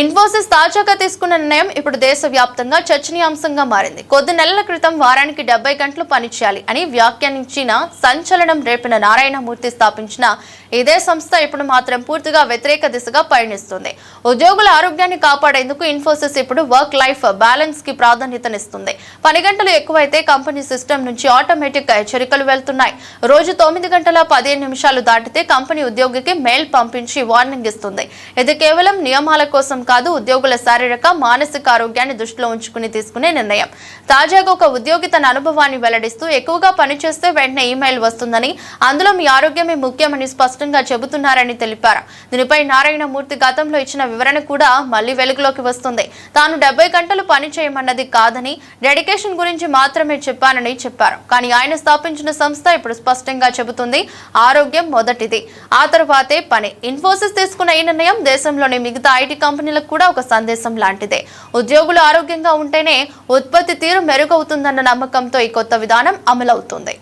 ఇన్ఫోసిస్ తాజాగా తీసుకున్న నిర్ణయం ఇప్పుడు దేశవ్యాప్తంగా చర్చనీయాంశంగా మారింది. కొద్ది నెలల క్రితం వారానికి డెబ్బై గంటలు పనిచేయాలి అని వ్యాఖ్యానించిన సంచలనం రేపిన నారాయణమూర్తి స్థాపించిన ఇదే సంస్థ ఇప్పుడు మాత్రం పూర్తిగా వ్యతిరేక దిశగా పయనిస్తుంది. ఉద్యోగుల ఆరోగ్యాన్ని కాపాడేందుకు ఇన్ఫోసిస్ ఇప్పుడు వర్క్ లైఫ్ బ్యాలెన్స్కి ప్రాధాన్యతనిస్తుంది. పని గంటలు ఎక్కువైతే కంపెనీ సిస్టమ్ నుంచి ఆటోమేటిక్ హెచ్చరికలు వెళ్తున్నాయి. రోజు తొమ్మిది గంటల పదిహేను నిమిషాలు దాటితే కంపెనీ ఉద్యోగికి మెయిల్ పంపించి వార్నింగ్ ఇస్తుంది. ఇది కేవలం నియమాల కోసం కాదు ఉద్యోగుల శారీరక మానసిక ఆరోగ్యాన్ని దృష్టిలో ఉంచుకుని తీసుకునే నిర్ణయం. తాజాగా ఒక ఉద్యోగి తన అనుభవాన్ని వెల్లడిస్తూ ఎక్కువగా పనిచేస్తే వెంటనే ఈమెయిల్ వస్తుందని అందులో మీ ఆరోగ్యమే ముఖ్యమని స్పష్టంగా చెబుతున్నారని తెలిపారు. దీనిపై నారాయణమూర్తి గతంలో ఇచ్చిన వివరణ కూడా మళ్ళీ వెలుగులోకి వస్తుంది. తాను డెబ్బై గంటలు పని చేయమన్నది కాదని డెడికేషన్ గురించి మాత్రమే చెప్పానని చెప్పారు. కానీ ఆయన స్థాపించిన సంస్థ ఇప్పుడు స్పష్టంగా చెబుతుంది ఆరోగ్యం మొదటిది. ఆ తర్వాతే పని. ఇన్ఫోసిస్ తీసుకున్న ఈ నిర్ణయం దేశంలోని మిగతా ఐటీ కంపెనీలకు కూడా ఒక సందేశం లాంటిదే. ఉద్యోగులు ఆరోగ్యంగా ఉంటేనే ఉత్పత్తి తీరు మెరుగవుతుందన్న నమ్మకంతో ఈ కొత్త విధానం అమలవుతుంది.